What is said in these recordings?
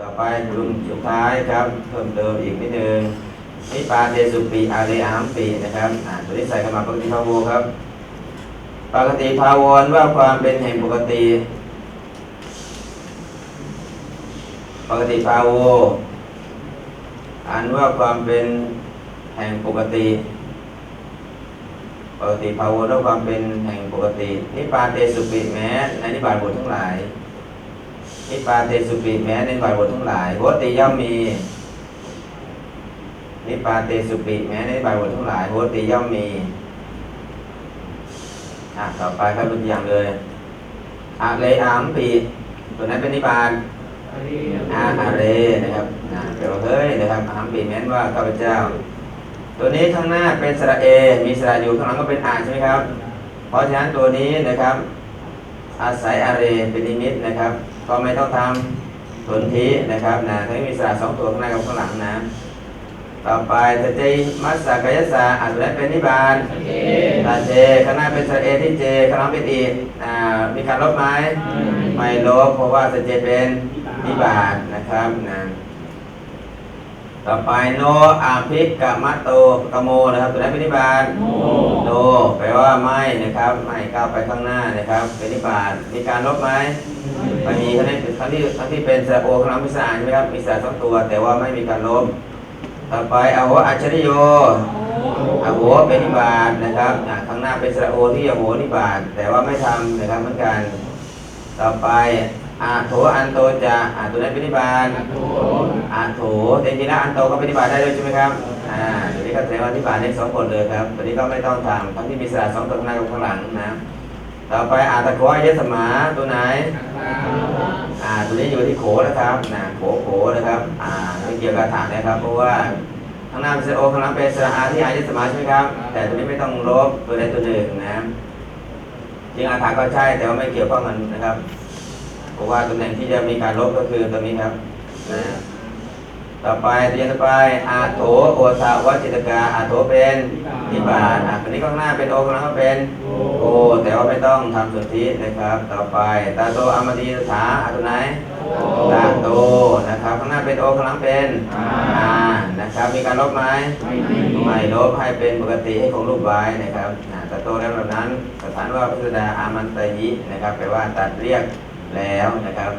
ต่อไปรุ่นสุดท้ายครับเพิ่มเติมอีกนิดนึงนิปาเตสุปีอาเรอามปีนะครับอ่าตัวนี้ใส่เข้ามาปกติภาโวครับ ปกติภาวรว่าความเป็นแห่งปกติ ปกติภาโวอันว่าความเป็นแห่งปกติ ปกติภาวรว่าความเป็นแห่งปกติ นิปาเตสุปิแม้ในนิบาตบททั้งหลาย นิปาเตสุปิแม้ในนิบาตบททั้งหลายวัติย่อมมีนิปาเตสุปิแม้ในนิบาตบททั้งหลายวัติย่อมมีอะต่อไปครับตัวอย่างเลยอะเลอามปีตัวนั้นเป็นนิบาตอาอาเรนะครับอ่าแปลว่าเฮ้ยนะครับอามปีแม้นว่าข้าพเจ้า ตัวนี้ข้างหน้าเป็นสระเอ มีสระอยู่ข้างหลังก็เป็นอาใช่ไหมครับ เพราะฉะนั้นตัวนี้นะครับ อาศัยอาเรเป็นนิมิตนะครับ ก็ไม่ต้องทำสนธินะครับนะทั้งมีสระสองตัวข้างหน้ากับข้างหลังนะ ต่อไปสเจมัสสะกายสาอันนั้นเป็นนิบาตตาเจข้างหน้าเป็นสระเอที่เจข้างหลังเป็นอีอ่ามีการลบไหมไม่ลบเพราะว่าสเจเป็นนิบาตนะครับนะ ต่อไปโนอาภิกกะมะโตกะโมนะครับตัวนั้นเป็นนิบาตโนแปลว่าไม่นะครับไม่ก้าวไปข้างหน้านะครับเป็นนิบาตมีการลบไหมไม่มีครั้งนี้ครั้งที่ครั้งที่เป็นสระโอข้างหลังมีสระใช่ไหมครับมีสระสองตัว แต่ว่าไม่มีการลบต่อไปอโหอัจฉริโยอโหเป็นนิบาตนะครับอ่าข้างหน้าเป็นสระโอที่อโหนิบาตแต่ว่าไม่ทำนะครับเหมือนกัน ต่อไป อาโถอันโตจะอาตัวนั้นป็นนิบาตอาโถแต่จริงแล้วอันโตก็ป็นนิบาตได้ด้วยใช่ไหมครับอ่าตัวนี้ก็แสดงว่านิบาตได้สองคนเลยครับตัวนี้ก็ไม่ต้องทำทั้งที่มีสระสองตัวข้างหน้ากับข้างหลังนะต่อไปอาตะโขอายสมาตัวไหนอ่าตัวนี้อยู่ที่โขนะครับนะโขโขนะครับอ่าไม่เกี่ยวกับฐานนะครับ เพราะว่าข้างหน้าเป็นโอข้างหลังเป็นสระอาที่อายสมาใช่ไหมครับ แต่ตัวนี้ไม่ต้องลบตัวใดตัวหนึ่งนะจริงอาถาก็ใช่แต่ว่าไม่เกี่ยวข้องกันนะครับ เพราะว่าตำแหน่งที่จะมีการลบก็คือตรงนี้ครับนะต่อไปตัวอย่างต่อไปอาโถโอทาวจิตกาอาโถเป็นนิบาตอะตัวนี้ข้างหน้าเป็นโอข้างหลังก็เป็นโอแต่ว่าไม่ต้องทำสุทธินะครับ ต่อไปตาโตอมตีสาอาตัวไหนตาโตนะครับข้างหน้าเป็นโอข้างหลังเป็นอานะครับมีการลบไหมไม่ลบให้เป็นปกติให้คงรูปไว้นะครับตาโตแล้วแบบนั้นสถานว่าพิสดาอามันตยินะครับแปลว่าตัดเรียก แล้วนะครับ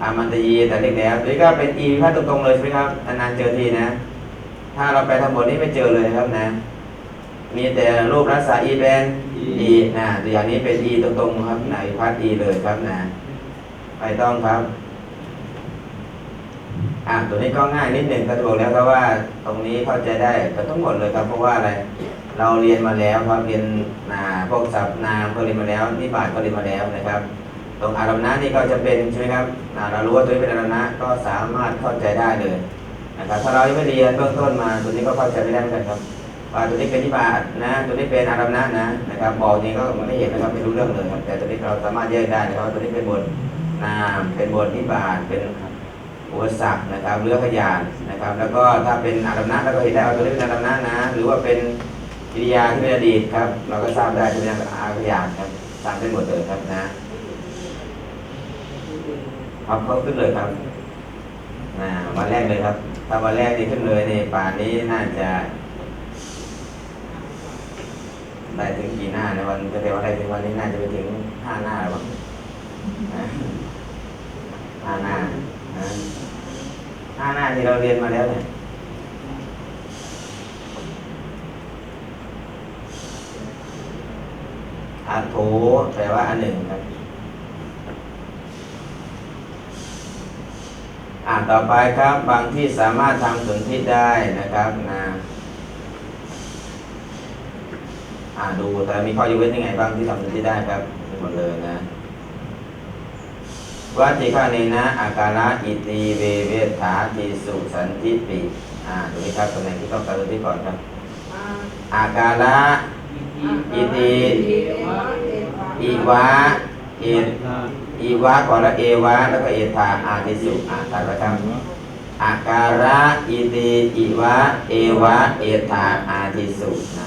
อามันตยีแตัดเรียกแล้วนี่ก็เป็นอีวิพัฒน์ตรงๆเลยใช่ไหมครับนานๆเจอทีนะ ถ้าเราไปทำบทนี้ไม่เจอเลยครับนะ มีแต่รูปรักษาอีเป็นอีนะตัวอย่างนี้เป็นอีตรงๆครับนะวิพัฒน์อีเลยครับนะไม่ต้องครับอ่าตัวนี้ก็ง่ายนิดหนึ่งก็จะบอกแล้วครับว่าตรงนี้เข้าใจได้กับทั้งหมดเลยครับเพราะว่าอะไร เราเรียนมาแล้วครับเรียนนาพวกศัพท์นามก็เรียนมาแล้วนิบาตก็เรียนมาแล้วนะครับ รงอารมณ์นะนี่ก็จะเป็นใช่ไหมครับเรารู้ว่าตัวนี้เป็นอารมณ์นะก็สามารถเข้าใจได้เลยนะครับถ้าเรายังไม่เรียนเบื้องต้นมาตัวนี้ก็เข้าใจไม่ได้เหมือนกันครับว่าตัวนี้เป็นนิบาตนะ ตัวนี้เป็นอารมณ์นะนะนะครับบอกนี้ก็ไม่เห็นนะครับไม่รู้เรื่องเลยครับแต่ตัวนี้เราสามารถแยกได้นะครับตัวนี้เป็นบทนามเป็นบทนิบาตเป็นอุปสรรคนะครับเรือขยานนะครับ แล้วก็ถ้าเป็นอารมณ์นะเราก็เห็นได้ว่าตัวนี้เป็นอารมณ์นะนะ หรือว่าเป็นกิริยาที่เป็นอดีตครับ เราก็ทราบได้ที่เป็นอาขยานครับทราบได้หมดเลยครับนะ ครับเขาขึ้นเลยครับนะวันแรกเลยครับ ถ้าวันแรกที่ขึ้นเลยในป่านนี้น่าจะได้ถึงกี่หน้าในวันจะเรียกว่าได้ถึงวันนี้น่าจะไปถึงห้าหน้าแล้วมั้งนะห้าหน้าห้าหน้าที่เราเรียนมาแล้วเนี่ยอาโถแปลว่าอันหนึ่งครับ อ่านต่อไปครับบางที่สามารถทำสนธิได้นะครับนะอ่านดูแต่มีข้อยกเว้นยังไงบ้างที่ทำสนธิได้ครับหมดเลยนะวัติฆาเนนะอาการะอิติเวเวทาติสุสันติปิอ่าดูนี้ครับตำแหน่งที่ต้องการดูที่ก่อนครับ อาการะอิติอีวะเอ อีวะกอล้วเอวะ แล้วก็เอธาอาติสุอาตัดไปครับอาการะอิติอีวะ เอวะ เอธาอาติสุนะ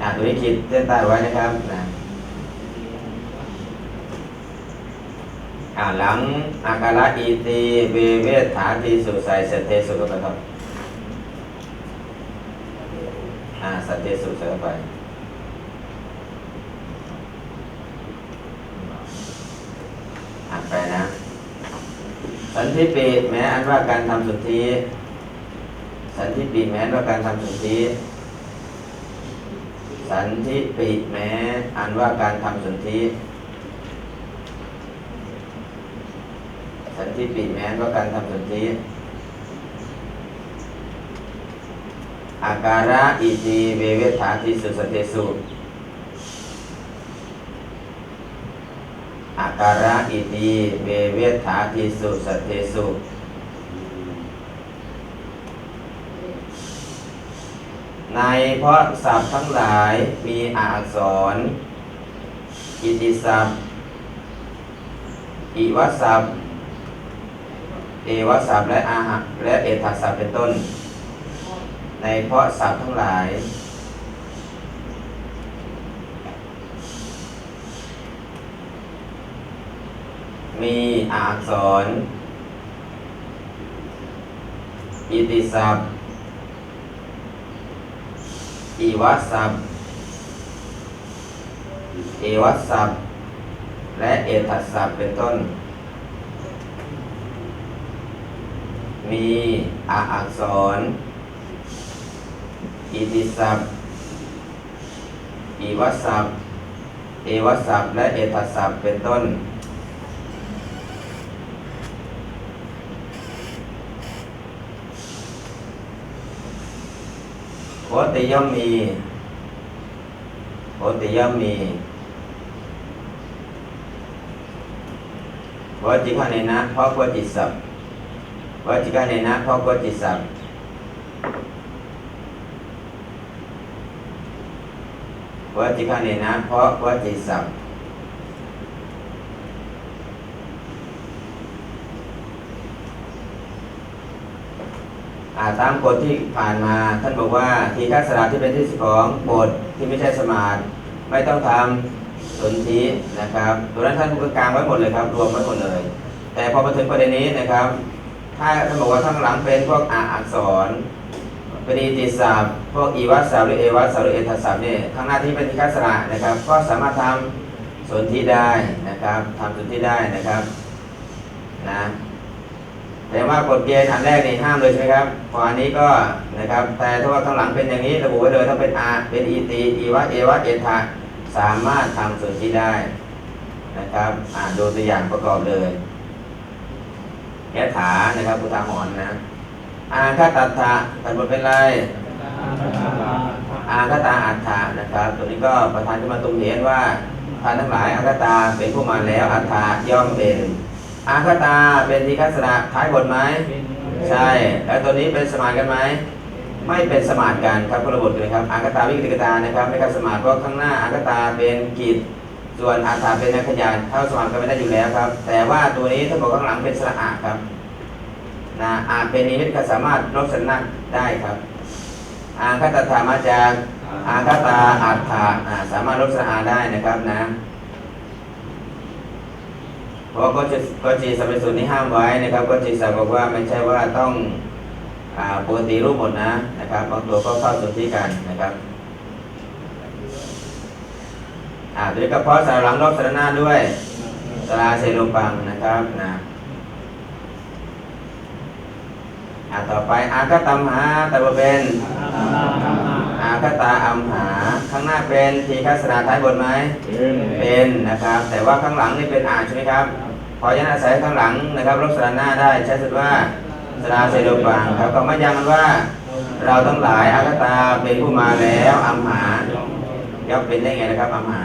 อ่าตัวนี้ขีดเส้นใต้ไว้นะครับนะอ่าหลังอาการะอีตีเวเวทาทีสุใส่สเตสุเข้าไปครับอ่าสเตสุใส่เข้าไปอ่านไปนะ สั นทิปิแม้อันว่าการทำสุทธิสันทิปิแม้ว่าการทำสุทธิสันทิปิแม้อันว่าการทำสุทธิสันทิปิแม้ว่าการทำสุทธิอาการะอิติเวเวทาทิสุสเทสุ อาการะอิติเวเวทาทิสุสเทสุในเพราะศัพท์ทั้งหลายมีอักษร อิติศัพท์ อิวศัพท์ เอวศัพท์และอาหะและเอทัศัพท์เป็นต้น ในเพราะศัพท์ทั้งหลาย มีอักษร อิติศัพท์อีวัสสัพท์เอวัสสัพท์และเอทัสสัพท์เป็นต้น มีอาอักษร อิติศัพท์อีวัสสัพท์เอวัสสัพท์และเอทัสสัพท์เป็นต้น โคติย่อมมีโหติย่อมมีวจิกาเนนะเพราะวจิตสัพวจิกาเนนะเพราะวจิตสัพวจิกาเนนะเพราะวจิตสัพท์อ่า ตามกฎที่ผ่านมาท่านบอกว่าทีฆาสระที่เป็นที่สุดของบทที่ไม่ใช่สมาธิไม่ต้องทำสนธินะครับตัวนั้นท่านก็กลางไว้หมดเลยครับรวมไว้หมดเลย แต่พอมาถึงประเด็นนี้นะครับ ถ้าท่านบอกว่าข้างหลังเป็นพวกอาอักษรเป็นอิติศัพท์พวกอีวัสสาวหรือเอวัสสาวหรือเอทัสศัพท์เนี่ยข้างหน้าที่เป็นทีฆาสระนะครับ ก็สามารถทำสนธิได้นะครับทำสนธิได้นะครับนะ แต่ว่ากฎเกณฑ์อันแรกนี่ห้ามเลยใช่ไหมครับพออันนี้ก็นะครับ แต่ถ้าว่าข้างหลังเป็นอย่างนี้ระบุไว้เลยถ้าเป็นอาเป็นอีตีอีวัสเอวัสเอทาสามารถทำส่วนธิได้นะครับ อ่านดูตัวอย่างประกอบเลยยะถานะครับพุทธาหรณ์นะอาคาตัตถะตัดบทเป็นไรอาคตาอัฏฐานะครับ ตัวนี้ก็ประธานขึ้นมาตรงเห็นว่าท่านทั้งหลายอาคตาเป็นผู้มาแล้วอัฏฐาย่อมเป็น อาคตาเป็นทีฆาสระท้ายบทไหมใช่ แล้วตัวนี้เป็นสมานกันไหมไม่เป็นสมานกันครับคนละบทเลยครับอาคตาวิกฤตตานะครับไม่ครับสมานเพราะข้างหน้าอาคตาเป็นกิจส่วนอัฏฐาเป็นนักขยานเท่าสมานกันไม่ได้อยู่แล้วครับ แต่ว่าตัวนี้ถ้าบอกข้างหลังเป็นสระอาครับนะอาเป็นนิมิตก็สามารถลบสันนักได้ครับอาคตถามาจากอาคตาอัฏฐาอ่าสามารถลบสระอาได้นะครับนะ เพราะก็จะก็จีสัมปสุนี้ห้ามไว้นะครับก็จีสัมบอกว่าไม่ใช่ว่าต้องปกติรูปหมดนะนะครับบางตัวก็เข้าสุทธิกันนะครับอ่าโดยกระเพาะสารหลังลบสารหน้าด้วยสลาเซโลปังนะครับนะอ่าต่อไปอาคตัมหาแต่ว่าเป็น อาคตาอัมหา ข้างหน้าเป็นทีฆาสนาท้ายบทไหมเป็นนะครับ แต่ว่าข้างหลังนี่เป็นอาใช่ไหมครับพอยันอาศัยข้างหลังนะครับลบสระหน้าได้ใช้สุดว่าสราเซโลปังครับก็ไม่ยังมันว่า เราทั้งหลายอาคตาเป็นผู้มาแล้วอัมหาย่อมเป็นได้ไงนะครับอัมหา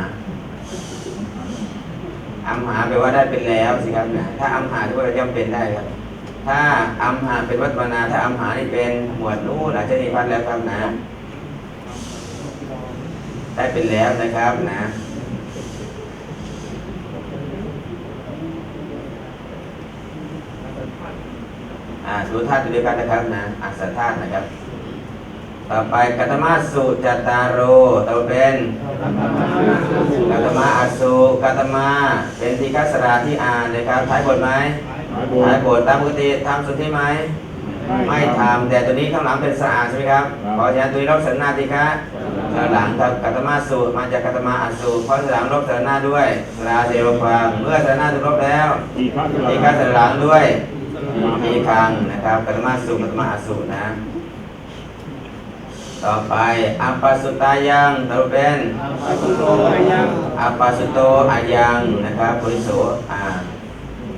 อัมหาแปลว่าได้เป็นแล้วสิครับนะถ้าอัมหาที่ว่าย่อมเป็นได้ครับ ถ้าอัมหาเป็นวัตวนาถ้าอัมหานี่เป็นหมวดนู้นอาจจะนิพัฒน์แล้วครับนะ ได้เป็นแล้วนะครับนะอ่าดูธาตุด้วยกันนะครับนะอัศธาตุนะครับ ต่อไปกัตมาสุจัตตารโรต่อไปเป็นกัตมาอสุกัตมาเป็นทีฆาสราที่อ่านนะครับท้ายบทไหมหายโบท้ายบทตามปกติทำสุดที่ไหมไม่ทำแต่ตัวนี้ข้างหลังเป็นสะอาดใช่ไหมครับเพราะฉะนั้นตัวนี้ลบสันนาทีคะข้าง หลังกัตมาสูตรมาจากกัตมาอัสูตรเพราะหลังลบสันนาด้วยราเดวความเมื่อสันนาถูกลบแล้วอีกครั้าสลังด้วยทีครังนะครับกัตมาสูตรกัตมาอัสูตรนะต่อไปอัปปสุตายังตรุเป็นสุโตอายังอัปปสุโตอายังนะครับบริโสอ่า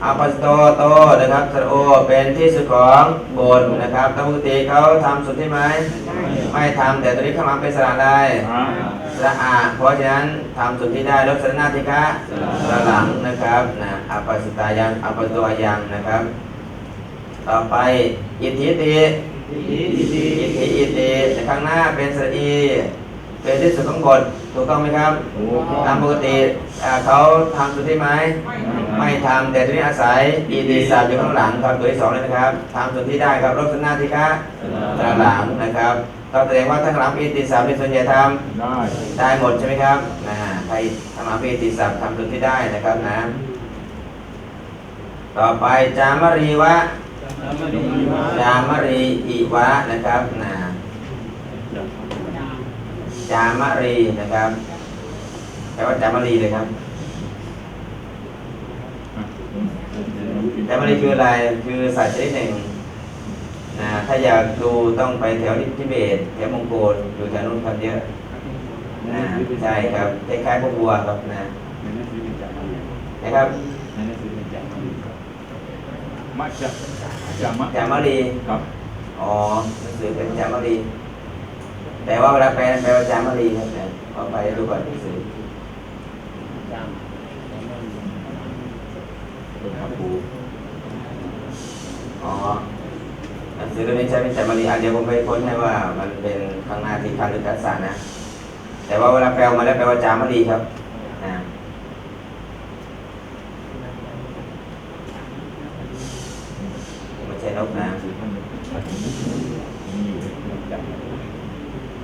อัปปสุโตโตนะครับสระโอเป็นที่สุดของบทนะครับตามปกติเขาทำสุดที่ไหมไม่ทำแต่ตัวนี้ข้างหลังเป็นสระได้อ่าสระอาเพราะฉะนั้นทำสุดที่ได้ลบสระหน้าที่คะสระหลังนะครับนะอัปปสุตายังอัปปสุโตอายังนะครับ ต่อไปอิทธิติอิติอิติอิทธิอิติในข้างหน้าเป็นสระอีเป็นที่สุดของบทถู กต้องไหมครับโอ้ตามปกติอ่าเขาทำสุดที่ไหมไม่ทำแต่ตัวนี้อาศัยอีดีสับอยู่ข้างหลังครับตัวที่สองเลยนะครับทำส่วนที่ได้ครับลบส่วนหน้าที่คะตราหลังนะครับก็แสดงว่าถ้าข้างหลังอีดีสับในส่วนใหญ่ทได้ำได้หมดใช่ไหมครับนะใครข้างหลังอีดีสับทำส่วนที่ได้นะครับนะ ต่อไปจามรีวะธรรมดีวะจามรีอิวะนะครับนะ จามรีนะครับแปลว่าจามรีเลยครับแต่มันคืออะไรคือสัตว์ชนิดหนึ่งนะถ้าอยากดูต้องไปแถวทิเบตแถวมองโกลอยู่แถวนู้นครับเยอะนะใช่ครับคล้ายๆพวกวัวครับนะนะครับมาจะจะมาจามารีครับอ๋อหนังสือเป็นจามารี แต่ว่าเวลาแปลแปลว่าจามารีครับนะขอไปดูก่อนหนังสือเป็นคาปูอ๋อหนังสือเล่มนี้ใช้เป็นจามารีอะเดี๋ยวผมไปค้นให้ว่า มันเป็นข้างหน้าที่คันหรือกัสสานะ แต่ว่าเวลาแปลออกมาแล้วแปลว่าจามารีครับนะไม่ใช่นกนะ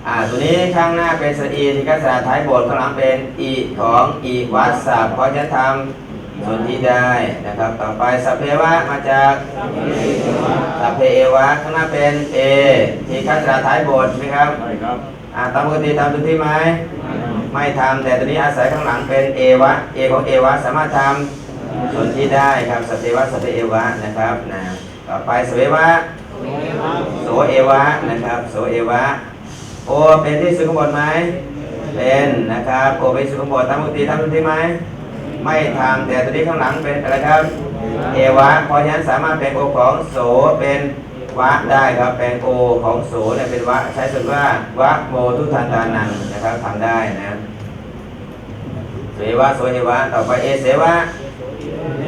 อ่าตัวนี้ข้างหน้าเป็นสระอีที่กัสสาท้ายบทข้างหลังเป็นอีของอีวัดสับเพราะจะทำส่วนที่ได้นะครับ ต่อไปสัพเพวะมาจากสัพเพเอวะข้างหน้าเป็นเอที่กัสสาท้ายบทใช่ไหมครับใช่ครับอ่าตามปกติทำส่วนที่ไหมไม่ทำแต่ตัวนี้อาศัยข้างหลังเป็นเอวะเอของเอวะสามารถทำส่วนที่ได้ครับสัพเพวะสัพเพเอวะนะครับนะต่อไปสเววะโสเอวะนะครับโสเอวะ โอเป็นที่สุขบทไหมเป็นนะครับโอเป็นสุขบทตามปกติทำทุกที่ไหมไม่ทำแต่ตัวนี้ข้างหลังเป็นอะไรครับเอวะเพราะฉะนั้นสามารถแปลงโอของโสเป็นวะได้ครับแปลงโอของโสเนี่ยเป็นวะใช้ส่วนว่าวะโมทุทันตานังนะครับทำได้นะโสเอวะโสเอวะต่อไปเอเสวะ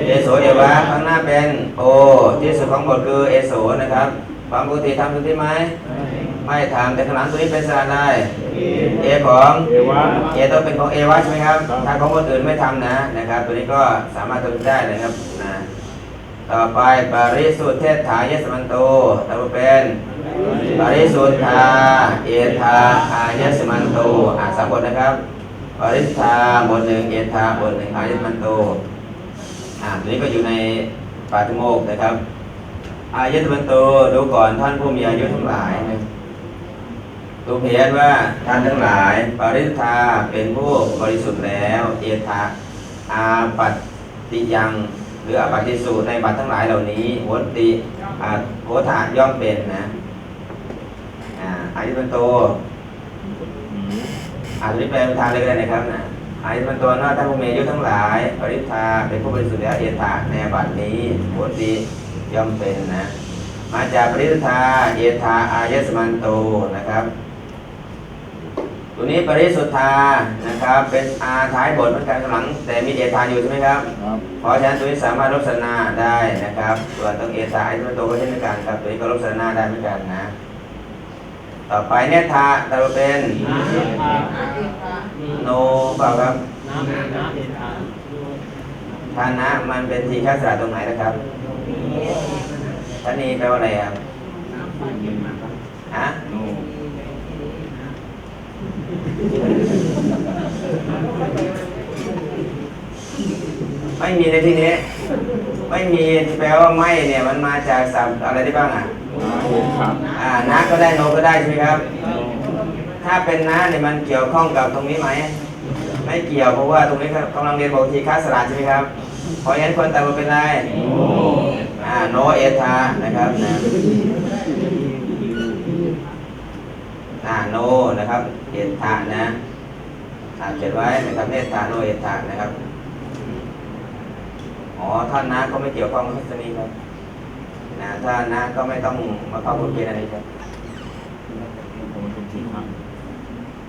เอโสเอวะข้างหน้าเป็นโอที่สุดของบทคือเอโสนะครับความปกติทำทุกที่ไหม ไม่ทำแต่ข้างหลังตัวนี้เป็นสระได้เอของเอวะเอต้องเป็นของเอวะใช่ไหมครับ ถ้าของคนอื่นไม่ทำนะนะครับ ตัวนี้ก็สามารถทำได้เลยครับนะต่อไปปาริสุทธิเทศถายสมันโตต่อไปเป็นปาริสุทธาเอธาอายสมันโตอ่านสามบทนะครับปาริสุทธาบทหนึ่งเอธาบทหนึ่งอายสมันโตอ่าตัวนี้ก็อยู่ในปาติโมกข์นะครับอายตมันโตดูก่อนท่านผู้มีอายุทั้งหลาย ตูเพียนว่าท่านทั้งหลาย ปริธาเป็นผู้บริสุทธิ์แล้ว เอธาอาปัตติยังหรืออาปัตติสูตรในบัตรทั้งหลายเหล่านี้โหติอาโหธาย่อมเป็นนะอาอายตมันโตอาจจะแปลเป็นทางเลยก็ได้นะครับนะอายมันตัวว่าท่านผู้มีอายุทั้งหลาย ปริธาเป็นผู้บริสุทธิ์แล้วเอตาในบัดนี้โหติย่อมเป็นนะ มาจากปริธาเอธาอายสมันโตนะครับ ตัวนี้ปริสุทธานะครับ เป็นอาท้ายบทเหมือนกันข้างหลัง แต่มีเอธาอยู่ใช่ไหมครับครับเพราะฉะนั้นตัวนี้สามารถลบสนาได้นะครับส่วนตรงเอธาอายสมันโตก็เช่นเดียวกันครับตัวนี้ก็ลบสนาได้เหมือนกันนะ ต่อไปเนธาตาเป็นโนเปล่าครับน้ำน้ำเอ็นทานฐานะมันเป็นทีฆาสระตรงไหนนะครับท่านี้แปลว่าอะไรครับฮะโน ไม่มีในที่นี้ ไม่มีที่แปลว่าไม่เนี่ยมันมาจากศัพท์อะไรได้บ้างอะมาเห็นครับอ่านะก็ได้โนก็ได้ใช่ไหมครับ ถ้าเป็นนะเนี่ยมันเกี่ยวข้องกับตรงนี้ไหมไม่เกี่ยวเพราะว่าตรงนี้กำลังเรียนบอกทีค้าสลาดใช่ไหมครับเพราะฉะนั้นคนแต่ว่าเป็นไรอ่าโนเอทานะครับนะอ่าโนนะครับ เอทานะอ่าเขียนไว้นะครับเนตาโนเอทานะครับอ๋อท่านนะก็ไม่เกี่ยวข้องกับทัศนีครับนะถ้านะก็ไม่ต้องมาเข้าบทเรียนอะไรครับผมเป็นทีครับ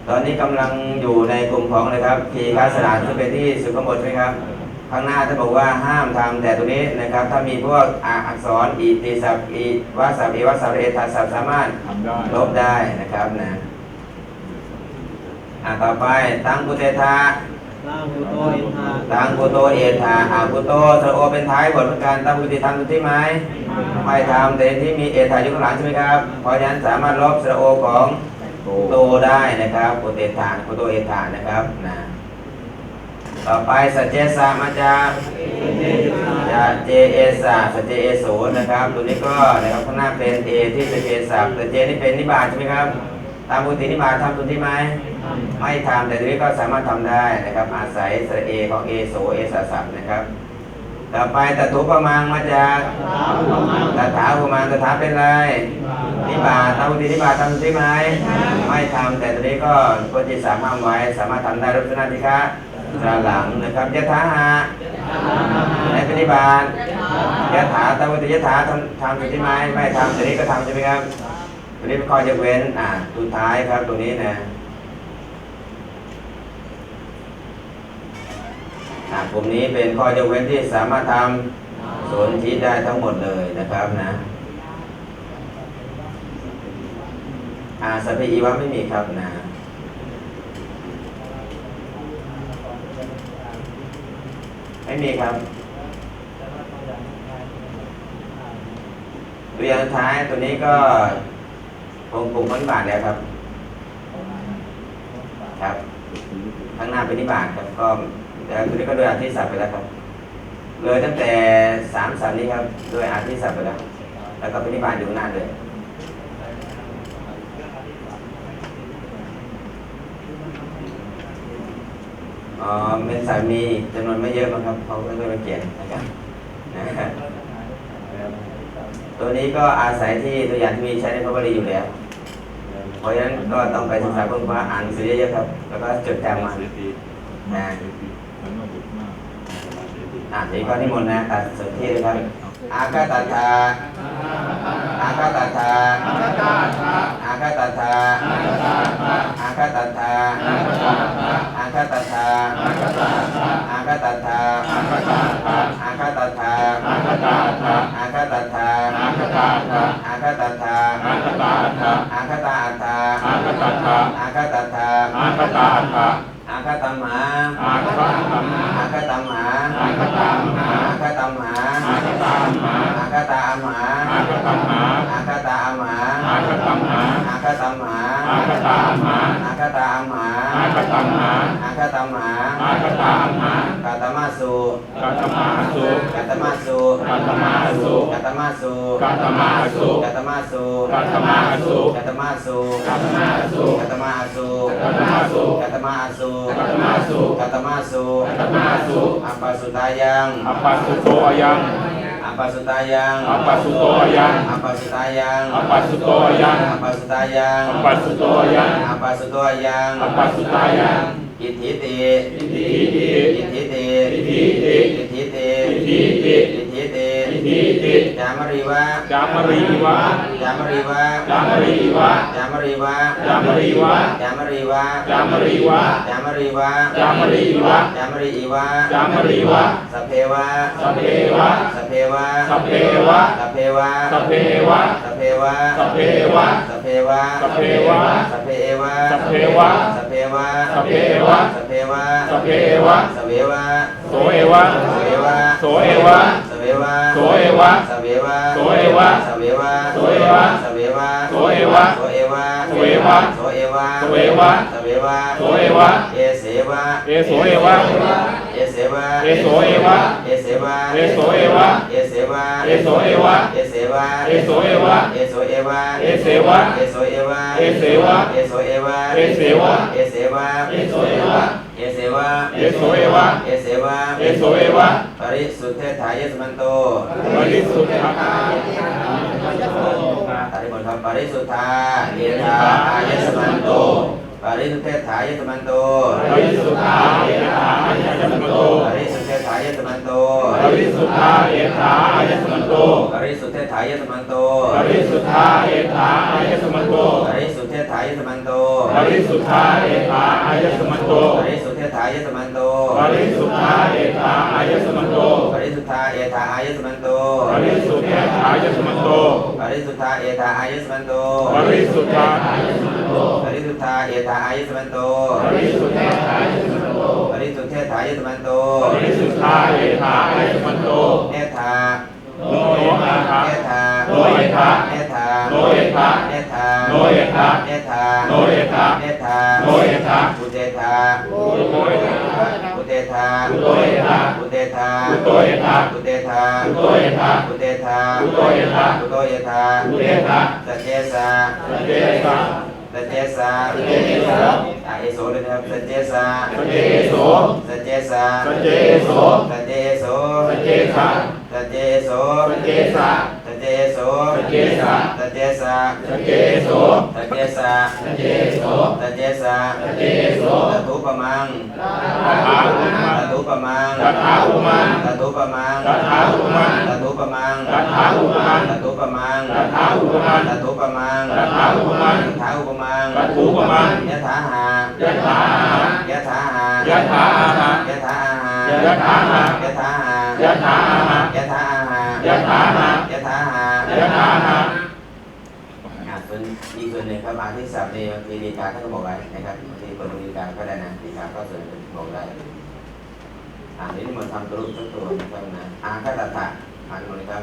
ตอนนี้กำลังอยู่ในกลุ่มของนะครับทีค้าสลาดที่เป็นที่สุขบดใช่ไหมครับข้างหน้าท่านบอกว่าห้ามทำแต่ตัวนี้นะครับ ถ้ามีพวกอักษรอีตีศัพท์อีวัศัพท์อีวัศัพท์เอทาศัพท์สามารถลบได้นะครับนะ อ่าต่อไปตังกุเตธาล่างกุโตอินทาตังกุโตเอธาอากุโตสระโอเป็นท้ายบทเหมือนกันตังกุติทำทุกที่ไหมไม่ทำแต่ที่มีเอธาอยู่ข้างหลังใช่ไหมครับ เพราะฉะนั้นสามารถลบสระโอของโตโตได้นะครับกุเตธากุโตเอธานะครับนะต่อไปสัจเจสามาจากเจติสาจะเจเอสาสเจเอโสนะครับ ตัวนี้ก็นะครับข้างหน้าเป็นเอที่เป็นเอสาแต่เจนี่เป็นนิบาตใช่ไหมครับ ตามปกตินิบาตทำตัวที่ไหม ไม่ทำแต่ตัวนี้ก็สามารถทำได้นะครับ อาศัยสระเอของเอโสเอสสัพนะครับต่อไปตถุประมังมาจากตาปมาตถาอุมังตถาเป็นไรนิบาตตามปกตินิบาตทำตัวที่ไหมไม่ทำแต่ตัวนี้ก็คนที่สามารถไว้สามารถทำได้รัศนาธิคะตาหลังนะครับยะถาหาในปฏิบัติยะถาตามปกติยะถาทำทำอยู่ที่ไหมไม่ทำตัวนี้ก็ทำใช่ไหมครับตัวนี้เป็นข้อยกเว้นอ่าสุดท้ายครับตรงนี้นะอ่า กลุ่มนี้เป็นข้อยกเว้นที่สามารถทำสนธิได้ทั้งหมดเลยนะครับนะอ่าสัพเพอีวะไม่มีครับนะไม่มีครับตัวอย่างท้ายตัวนี้ก็คงกลุ่มนิบาตแล้วครับ ครับ ข้างหน้าเป็นนิบาตครับก็ แล้วตัวนี้ก็โดยอาทิศัพท์ไปแล้วครับ เลยตั้งแต่สามสัปนี้ครับ โดยอาทิศัพท์ไปแล้ว แล้วก็ป็นนิบาตอยู่ข้างหน้าเลยอ๋อเป็นสามีจำนวนไม่เยอะมั้งครับเขาก็เลยมาเขียนนะครับตัวนี้ก็อาศัยที่ตัวอย่างที่มีใช้ในพระบาลีอยู่แล้ว เพราะฉะนั้นก็ต้องไปศึกษาเพิ่มว่าอ่านหนังสือเยอะๆครับ แล้วก็จดจำมาเสี ยทีมาเสียทีมันมาบุกมากอ่านนี้ก็นิมนต์นะตัดสนที่เลยครับอากาตัทธาอากาตัทธาอากาตัทธาอากาตัทธาอากาตัทธาอากาตัทธาอากาตัทธาอากาตัทธาอากาตัทธาอากาตัทธาอากาตาอัตถาอากาตัทธาอากาตัมหาอากาตัมหาอากาตัมหาอากาตัมหาอากาตา อัมหาอากาตาอัมหาอากาตัมหาอากาตัมหา อากาตาอัมหาอากาตัมหาอากาตัมหากาตมาสุกาตมาสุกาตมาสุกาตมาสุกาตมาสุกาตมาสุกาตมาสุกาตมาสุกาตมาสุกาตมาสุกาตมาสุกาตมาสุกาตมาสุกาตมาสุกาตมาสุกาตมาสุอัปปสุตายังอัปปัสสุโตอายังอัปปสุตายังอัปปัสสุโตอายังอัปปสุตายังอัปปัสสุโตอายังอัปปสุตายังอัปปัสสุโตอายังอัปปสุโตยัง อัปปัสสุตายังอิทธิติอิทิติอิทธิติอิทิติอิทธิติอิ ทิติอิทธิติอิทิติจามรีวะจามรีวะจามรีวะจามรีวะจามรีวะจามรีวะจามรีวะจามรีวะจามรีวะจามรีวะจามรีอีวะจามรีวะสพเพวะสพเพวะสพเพวะสพเพวะสพเพวะสพเพวะสพเพวะสพเพวะสพเพวะสพเพวะสพเพเอวะสพเพวะสพเพวะสพเพวะสพเพวะสพเพวะสเววะโสเอวะสเววะโสเอวะสเววะโสเอวะสเววะโสเอวะสเววะโสเอวะสเววะโสเอวะโสเอวะโสเอวะโสเอวะโสเอวะสเววะวะโสเอวะเอเสวะเอโสเอวะเอเสวะเอโสเอวะเอเสวะเอโสเอวะเอเสวะเอโสเอวะเอเสวะเอโสเอวะเอโสเอวะเอเสวะเอโสเอวะเอเสวะเอโสเอวะเอเสวะเอเสวะเอโสเอวะเอเสวะเอโสเอวะเอเสวะเอโสเอวะป ริสุทธเทถายสมันโตบริสุทธิ์ครับปริมณฑปริสุทธาเยธาอายสมันโตปริสุทธเทถายสมันโตบริสุทธาเอถาอายสมันโตปริสุทธเทถายสมันโตบริสุทธาเอถาอายสมันโตปริสุทธเทถายสมันโตบริสุทธาเอถาอายสมันโตปริสุทธเทถายสมันโตบริสุทธาเอถาอายสมันโตปริสุทธเทถายสมันโตบริสุทธาเอถาอายสมันโต ปริสุทธาเอธาอายสมันโตบริสุทธาอายสมันโต ปริสุทธาเอธาอายสมันโตบริสุทธาอายสมันโต ปริสุทธาเอธาอายสมันโตบริสุทธาอายสมันโต ปริสุทธเทถายสมันโตบริสุทธาเอถาอายสมันโตเนธาโนเอธาเนธาโนเอธาเนธาโนเอธาเนธาโนเอธาเนธาโนเอธาเนธาโนเอธาอุเตธาโนเอธา อุเตธาอุโตเอธาอุเตธาอุโตเอธาอุเตธาอุโตเอธาอุเตธาอุโตเอธาอุโตเอธาอุเตธาสัจเจสาสัจเจสาสัจเจสาสัจเจสาอะเอโสเลยนะครับสัจเจสาสัจเจโสสัจเจสาสัจเจโสสัจเจโสสัจเจสาสัจเจโสสัจเจสาสัจเจ โสสัจเจสาสัจเจสาสัจเจโสสัจเจสาสัจเจโสสัจเจสาสัจเจโสตตุปะมังตถาอุมัตงตุปะมังตถาอุมังตตุปะมังตถาอุมังตตุปะมังตถาอุมังตตุปะมังตถาอุมังตตุปะมังตถาอุมังตถาอุปมังตถุปมังยะถาหายะถาหายะถาหายะถาหายะถาหายยะถาหายยะถาหายยะถาหายยะถาหาย ยะถาหายยะถาหายยะถาหายอ่าส่วนอีกส่วนหนึ่งครับอาที่ศัพท์ในบางทีดีกาท่านก็บอกไว้นะครับบางทีคนดีกาก็ได้นะดีกาก็ส่วนหนึ่งบอกได้อ่านี้มันทำตัวรูปสักตัวนะครับนะอาคาตถาอ่านหมดเลยครับ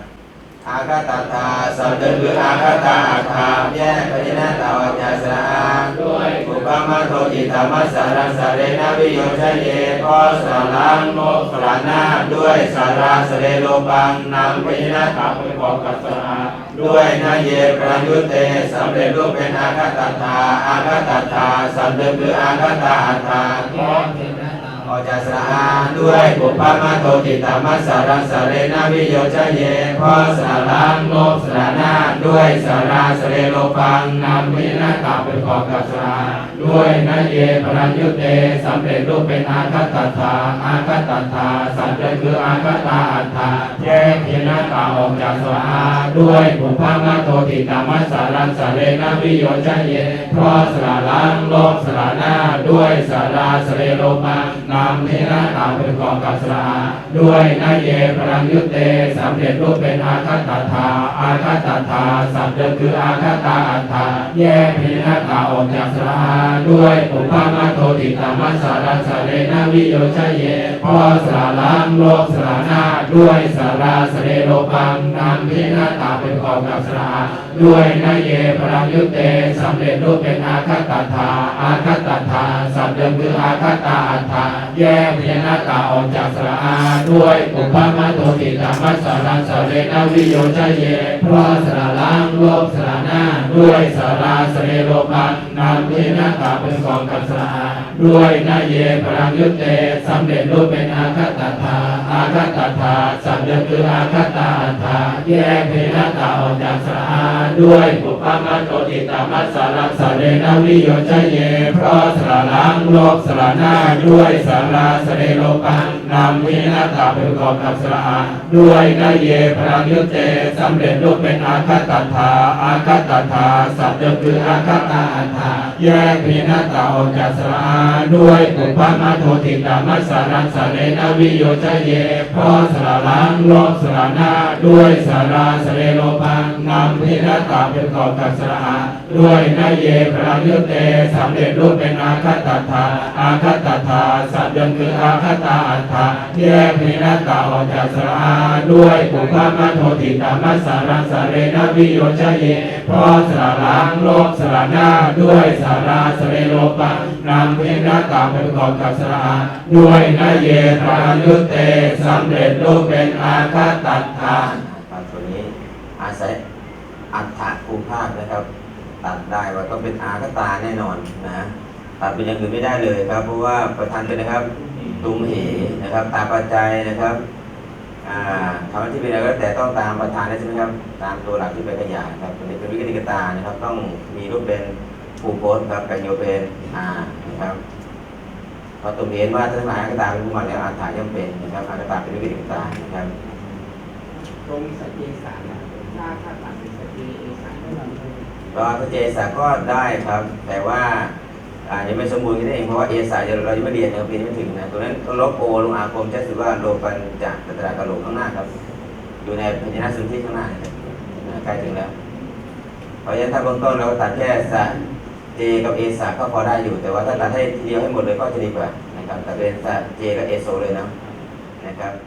อาคาตาสัมเดินคืออาคาตาธรรมแยกปฏินาตาวัจจสะอาด้วยอุปมาโทจิตามัสสารสาเรนวิโยชเยก็สารังโมสรานาด้วยสาราสเรโลปังนำปฏินาถาไปบอกกัสะอาด้วยนาเยปรัญยุเตสำเร็จรูปเป็นอาคาตาอาคาตาสัมเดิมคืออาคาตาธา ออกจากสะอาด้วยปุพพมาโทติตามัสสารสเรนาวิโยชเยพอสารังโลกสรานาด้วยสาราสเรโลปังนำวินาตาไปประกอบกับสราด้วยนาเยปรัญยุเตสำเร็จรูปเป็นอาคาตถาอาคาตถาสัมเดิมคืออาคตาอัตาธาแยกพินาตาออกจากสะอาด้วยปุพพมาโทติตามัสสารังสเรนาวิโยชเยเพราะสระลังโลกสรนาด้วยสาราสเรโลปังนำพินาตาไปประกอบกับสระอาด้วยนาเยปรัญยุเตสำเร็จรูปเป็นอาคาตถาอาคาตถาสัมเดิมคืออาคาตาอัฏฐาแยกพินาตาออกจากสระอาด้วยปุพพมาโทติตามัสสารสาเรนาวิโยชเยเพราะสระลังโลกสระนาด้วยสาราสเรโลปังนำพินาตาไปประกอบกับสระอาด้วยนาเยปรัญยุเตสำเร็จรูปเป็นอาคาตถาอาคาตถาสัมเดิมคืออาคาตาอัฏฐา แยกพินาตาออกจากสระอาด้วยปุพพมาโทติตามัสสารังสเรนาวิโยชเยเพราะสระลังโลกสระนาด้วยสราสเรโลปังนำพินาตาไปประกอบกับสระอาด้วยนาเยปรัญยุตเตสำเร็จรูปเป็นอาคาตถาอาคาตถาสัมเดิมคืออาคาตาอัฏฐาแยกพินาตาออกจากสระอาด้วยปุพพมาโทติตามัสสารังสเรนาวิโยชเยเพราะสระลังโลกสระนาด้วยสาราสเรโลปังนำพินาตาไปประกอบกับสระอาด้วยนาเยปรัญยุเตสำเร็จรูปเป็นอาคาตถาอาคาตถาสัมเดิมคืออาคตาอัฏฐาแยกพินาตาออกจากสระอาด้วยปุพพมาโทติตามัสสารังสเรนาวิโยชเยเพราะสระลังโลกสระนาด้วยสาราสเรโลปังนำพินาตาไปประกอบกับสระอาด้วยนาเยปรัญยุเตสำเร็จรูปเป็นอาคาตถาอาคาตถาสัมเดิมคืออาคตาอัฏฐาะแยกเพนัตาออกจากสระอาด้วยปุคมัทโทติตามัสสารสเรนวิโยชเยเพราะสระหลังโลบสระหน้าด้วยสาราสเรโลปังนำเพนัตตาไปประกอบกับสระอาด้วยนาเยรายุเตสำเร็จรูปเป็นอาคตัตถาตามตัวนี้อาศัยอัฏฐภูมิภาคนะครับ ตัดได้ว่าต้องเป็นอาคตาแน่นอนนะ ตัดเป็นอย่างอื่นไม่ได้เลยครับ เพราะว่าประธานเป็นนะครับตุมเหนะครับ ตามปัจจัยนะครับอ่าคำว่าที่เป็นอะไรก็แต่ต้องตามประธานได้ใช่ไหมครับ ตามตัวหลักที่ไปขยายครับตัวนี้เป็นวิกฤตตานะครับ ต้องมีรูปเป็นภูโพสครับกันโยเป็นอานะครับเพอตุมเหเห็นว่าทั้งหลายอาคตาเป็นผู้มาแล้วอาถาย่อมเป็นนะครับอาคตาเป็นวิกฤตตานะครับตรงสัจเจสารนะถ้าถ้าตัดเป็นสัจเจเอสารก็ทำได้รอพระเจสาก็ได้ครับ แต่ว่า อายังไม่สมบูรณ์แค่นั้นเองเพราะว่าเอสาเรายังไม่เรียนยังเรียนไม่ถึงนะตัวนั้นลบโอลงอาคมจะถือว่าโลปัญจากตรากะโหลกข้างหน้าครับ อยู่ในพยัญชนะสุนทรีข้างหน้านะใกล้ถึงแล้วเพราะฉะนั้นถ้าเบื้องต้นเราก็ตัดแค่สะเจกับเอสาก็พอได้อยู่ แต่ว่าถ้าตัดให้ทีเดียวให้หมดเลยก็จะดีกว่านะครับแต่เป็นสะเจกับเอโซเลยนะนะครับ